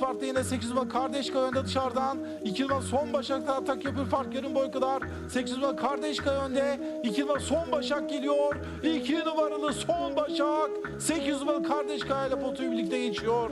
farklı yine 8 numara Kardeşkaya önde dışarıdan. 2 numara son başakta atak yapıyor fark yarım boy kadar. 8 numara Kardeşkaya önde. 2 numara son başak geliyor. 2 numaralı son başak. 8 numaralı Kardeşkaya ile potuyu birlikte geçiyor.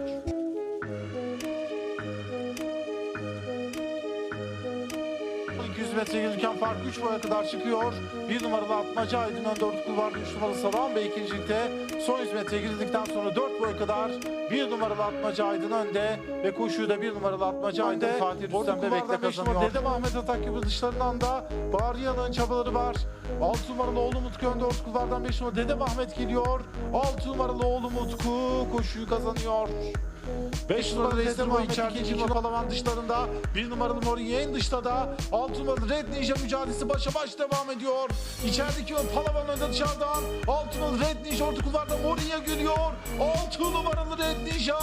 200 metre gelirken fark 3 boya kadar çıkıyor. 1 numaralı Atmaca Aydın önde Orta vardı. 3 numaralı Salan Bey ikincilikte. Son 100 metre girildikten sonra 4 boya kadar 1 numaralı Atmaca Aydın önde ve koşuyu da 1 numaralı Atmaca Aydın Fatih Rüstem Bebek'le kazanıyor. Dede Ahmet atak gibi dışlarından da Bağrıyan'ın çabaları var. 6 numaralı oğlu Mutku önde Orta kulvardan 5 numaralı Dede Ahmet geliyor. 6 numaralı oğlu Mutku koşuyu kazanıyor. 5 numaralı Estem Ahmet içeride 2 numaralı Palavan dışlarında 1 numaralı Moriyen dışta da 6 numaralı Red Ninja mücadelesi başa baş devam ediyor. İçerideki Palavan önde dışarıdan 6 numaralı Red Ninja orta kulvarda Moriyen geliyor. 6 numaralı Red Ninja.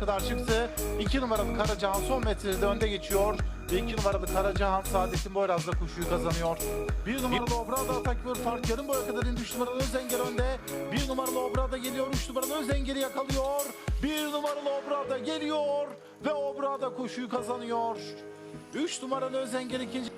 Kadar çıktı. 2 numaralı Karacahan son metrede önde geçiyor. Ve 2 numaralı Karacahan Saadettin Boyraz'da koşuyu kazanıyor. 1 numaralı Obra'da atak yapıyor. Fark yarım boya kadar indi. 3 numaralı Özengel önde. 1 numaralı Obra'da geliyor. 3 numaralı Özengel'i yakalıyor. 1 numaralı Obra'da geliyor. Ve Obra'da koşuyu kazanıyor. 3 numaralı Özengel ikinci.